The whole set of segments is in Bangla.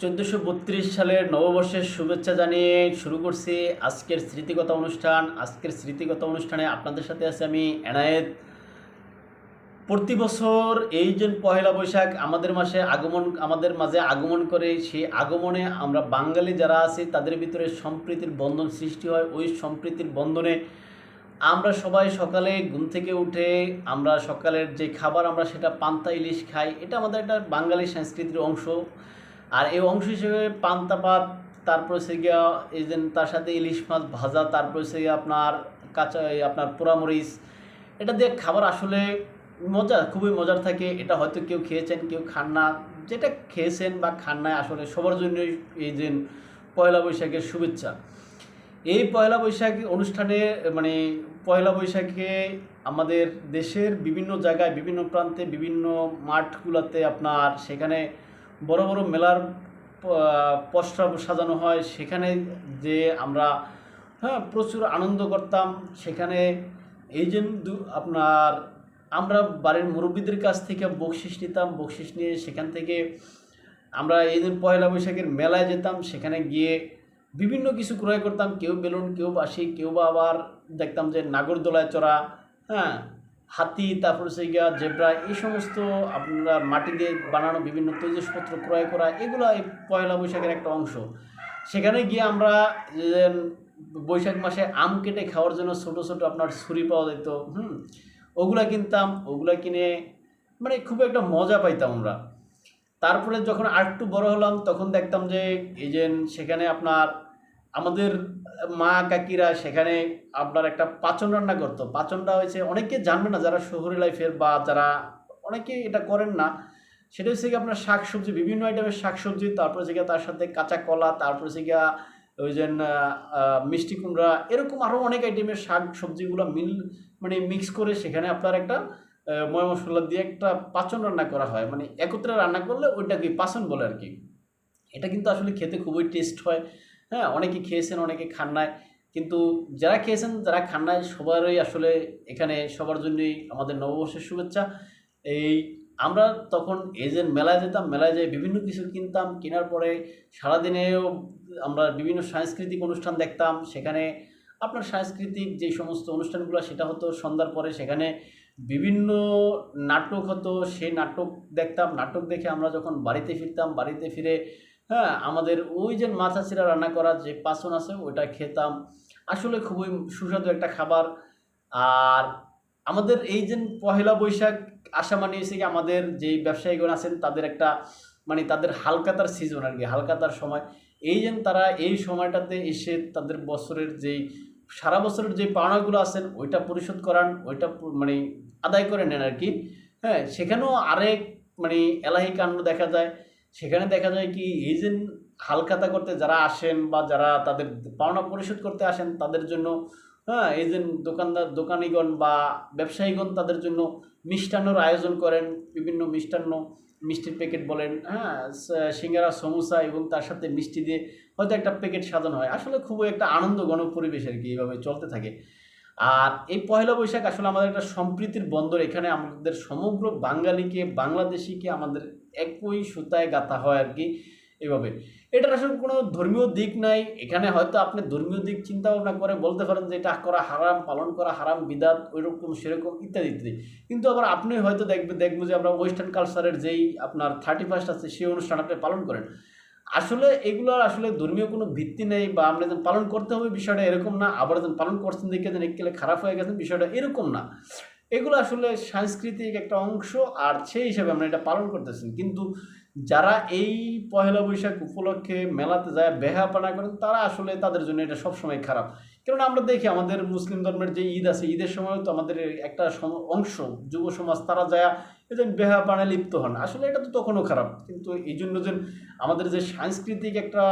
চোদ্দোশো বত্রিশ সালের নববর্ষের শুভেচ্ছা জানিয়ে শুরু করছি আজকের স্মৃতিগত অনুষ্ঠান। আজকের স্মৃতিগত অনুষ্ঠানে আপনাদের সাথে আছে আমি এনায়েত। প্রতি বছর এই যে পহেলা বৈশাখ আমাদের মাসে আগমন, আমাদের মাঝে আগমন করে। সেই আগমনে আমরা বাঙালি যারা আছি, তাদের ভিতরে সম্প্রীতির বন্ধন সৃষ্টি হয়। ওই সম্প্রীতির বন্ধনে আমরা সবাই সকালে ঘুম থেকে উঠে আমরা সকালের যে খাবার আমরা সেটা পান্তা ইলিশ খাই। এটা আমাদের একটা বাঙালি সংস্কৃতির অংশ। আর এই অংশ হিসেবে পান্তা ভাত, তারপর হচ্ছে গিয়া এই যে তার সাথে ইলিশ মাছ ভাজা, তারপর গিয়ে আপনার কাঁচা আপনার পোড়ামরিচ, এটা দিয়ে খাবার আসলে মজা, খুবই মজার থাকে। এটা হয়তো কেউ খেয়েছেন, কেউ খান না। যেটা খেয়েছেন বা খান না আসলে সবার জন্যই এই যে পয়লা বৈশাখের শুভেচ্ছা। এই পয়লা বৈশাখ অনুষ্ঠানে মানে পয়লা বৈশাখে আমাদের দেশের বিভিন্ন জায়গায়, বিভিন্ন প্রান্তে, বিভিন্ন মাঠগুলোতে আপনার সেখানে বড় বড় মেলার পোস্টার সাজানো হয়। সেখানে যে আমরা হ্যাঁ প্রচুর আনন্দ করতাম। সেখানে এই যে আপনার আমরা বাড়ির মুরব্বীদের কাছ থেকে বকশিস নিতাম। বকশিস নিয়ে সেখান থেকে আমরা এই দিন পয়লা বৈশাখের মেলায় যেতাম। সেখানে গিয়ে বিভিন্ন কিছু ক্রয় করতাম। কেউ বেলুন, কেউ বাসি কেউ বা আবার দেখতাম যে নাগরদোলায় চড়া হ্যাঁ হাতি, তারপর হচ্ছে গিয়া জেব্রা, এই সমস্ত আপনার মাটি দিয়ে বানানো বিভিন্ন তৈজসপত্র ক্রয় করা, এগুলো এই পয়লা বৈশাখের একটা অংশ। সেখানে গিয়ে আমরা বৈশাখ মাসে আম কেটে খাওয়ার জন্য ছোটো ছোটো আপনার ছুরি পাওয়া যেত, হুম, ওগুলা কিনতাম, ওগুলা কিনে মানে খুব একটা মজা পাইতাম আমরা। তারপরে যখন আরেকটু বড় হলাম, তখন দেখতাম যে এই যে সেখানে আপনার আমাদের মা কাকিরা সেখানে আপনার একটা পাচন রান্না করতো। পাচনটা হয়েছে, অনেকে জানবে না যারা শহরে লাইফের বা যারা অনেকে এটা করেন না। সেটা হচ্ছে কি আপনার শাক সবজি বিভিন্ন আইটেমের শাক সবজি তারপরে হচ্ছে তার সাথে কাঁচা কলা, তারপরে হচ্ছে গিয়া ওই যে মিষ্টি কুমড়া, এরকম আরও অনেক আইটেমের শাক সবজিগুলো মিল মানে মিক্স করে সেখানে আপনার একটা ময় মশলা দিয়ে একটা পাচন রান্না করা হয়। মানে একত্রে রান্না করলে ওইটাকে পাচন বলে আর কি এটা কিন্তু আসলে খেতে খুবই টেস্ট হয়। হ্যাঁ অনেকে খেয়েছেন, অনেকে খান নাই। কিন্তু যারা খেয়েছেন, যারা খান নাই, সবারই আসলে এখানে সবার জন্যই আমাদের নববর্ষের শুভেচ্ছা। এই আমরা তখন যে মেলায় যেতাম, মেলায় যেয়ে বিভিন্ন কিছু কিনতাম, কেনার পরে সারাদিনেও আমরা বিভিন্ন সাংস্কৃতিক অনুষ্ঠান দেখতাম। সেখানে আপনার সাংস্কৃতিক যে সমস্ত অনুষ্ঠানগুলো, সেটা হতো সন্ধ্যার পরে। সেখানে বিভিন্ন নাটক হতো, সেই নাটক দেখতাম। নাটক দেখে আমরা যখন বাড়িতে ফিরতাম, বাড়িতে ফিরে হ্যাঁ আমাদের ওই যে মাথা চিরা রান্না করার যে পাচন আছে, ওইটা খেতাম। আসলে খুবই সুস্বাদু একটা খাবার। আর আমাদের এই যে পহেলা বৈশাখ আসা মানে কি, আমাদের যেই ব্যবসায়ীগণ আছেন, তাদের একটা মানে তাদের হালকাতার সিজন আর কি, হালকাতার সময়। এই যে তারা এই সময়টাতে এসে তাদের বছরের যেই, সারা বছরের যে পাওনাগুলো আছেন, ওইটা পরিশোধ করান, ওইটা মানে আদায় করে নেন আর কি। হ্যাঁ সেখানেও আরেক মানে এলাহি কাণ্ড দেখা যায়। সেখানে দেখা যায় কি, এই যে হালখাতা করতে যারা আসেন বা যারা তাদের পাওনা পরিশোধ করতে আসেন, তাদের জন্য হ্যাঁ এই যে দোকানদার, দোকানিগণ বা ব্যবসায়ীগণ তাদের জন্য মিষ্টান্নর আয়োজন করেন, বিভিন্ন মিষ্টান্ন, মিষ্টির প্যাকেট বলেন হ্যাঁ সিঙ্গারা, সমোসা এবং তার সাথে মিষ্টি দিয়ে হয়তো একটা প্যাকেট সাজানো হয়। আসলে খুবই একটা আনন্দ ঘন পরিবেশ আর কি এইভাবে চলতে থাকে। আর এই পয়লা বৈশাখ আসলে আমাদের একটা সম্প্রীতির বন্দর। এখানে আমাদের সমগ্র বাঙালিকে, বাংলাদেশিকে আমাদের একই সুতায় গাঁথা হয় আর কি এভাবে। এটার আসলে কোনো ধর্মীয় দিক নাই। এখানে হয়তো আপনি ধর্মীয় দিক চিন্তা ভাবনা করে বলতে পারেন যে এটা করা হারাম, পালন করা হারাম, বিদাত, ওইরকম, সেরকম ইত্যাদি ইত্যাদি। কিন্তু আবার আপনি হয়তো দেখবে, দেখব যে আমরা ওয়েস্টার্ন কালচারের যেই আপনার থার্টি ফার্স্ট আছে, সেই অনুষ্ঠান আপনি পালন করেন। আসলে এগুলোর আসলে ধর্মীয় কোনো ভিত্তি নেই বা আমরা যেন পালন করতে হবে বিষয়টা এরকম না, আবার যেন পালন করছেন দেখে যেন একলে খারাপ হয়ে গেছেন বিষয়টা এরকম না। এগুলো আসলে সাংস্কৃতিক একটা অংশ আর সেই হিসাবে আমরা এটা পালন করতেছি। কিন্তু যারা এই পহেলা বৈশাখ উপলক্ষে মেলাতে যায় বেহাপানা করেন, তারা আসলে তাদের জন্য এটা সবসময় খারাপ। কারণ আমরা দেখি আমাদের মুসলিম ধর্মের যে ঈদ আছে, ঈদের সময় তো আমাদের একটা অংশ, যুব সমাজ, তারা যায় এদের বেহাপানা লিপ্ত হন। আসলে এটা তো তখনও খারাপ। কিন্তু এই জন্য যে আমাদের যে সাংস্কৃতিক একটা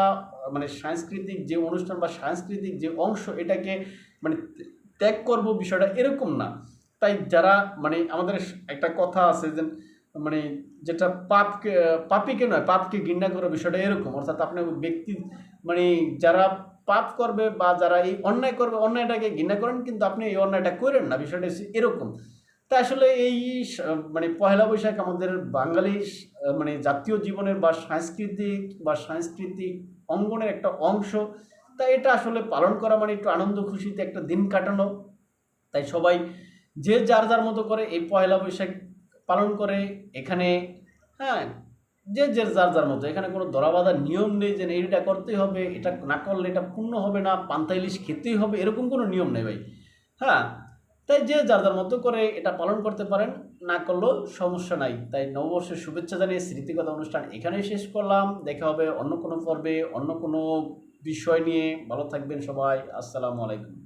মানে সাংস্কৃতিক যে অনুষ্ঠান বা সাংস্কৃতিক যে অংশ এটাকে মানে ত্যাগ করব বিষয়টা এরকম না। তাই যারা মানে আমাদের একটা কথা আছে যে মানে যেটা পাপকে, পাপিকে নয়, পাপকে ঘৃণা করার বিষয়টা এরকম। অর্থাৎ আপনার ব্যক্তি মানে যারা পাপ করবে বা যারা এই অন্যায় করবে, অন্যায়টাকে ঘৃণা করেন, কিন্তু আপনি এই অন্যায়টা করেন না। বিষয়টা এরকম। তা আসলে এই মানে পয়লা বৈশাখ আমাদের বাঙালি মানে জাতীয় জীবনের বা সাংস্কৃতিক বা সাংস্কৃতিক অঙ্গনের একটা অংশ। তাই এটা আসলে পালন করা মানে একটু আনন্দ খুশিতে একটা দিন কাটানো। তাই সবাই যে যার যার মতো করে এই পয়লা বৈশাখ পালন করে, এখানে হ্যাঁ যে যে যার যার মতো, এখানে কোনো ধরাবাধা নিয়ম নেই যে এইটা করতেই হবে, এটা না করলে এটা পূর্ণ হবে না, পান্তা ইলিশ খেতেই হবে, এরকম কোনো নিয়ম নেই ভাই। হ্যাঁ তাই যে যার যার মতো করে এটা পালন করতে পারেন, না করলেও সমস্যা নাই। তাই নববর্ষের শুভেচ্ছা জানিয়ে স্মৃতিগত অনুষ্ঠান এখানেই শেষ করলাম। দেখা হবে অন্য কোনো পর্বে, অন্য কোনো বিষয় নিয়ে। ভালো থাকবেন সবাই। আসসালামু আলাইকুম।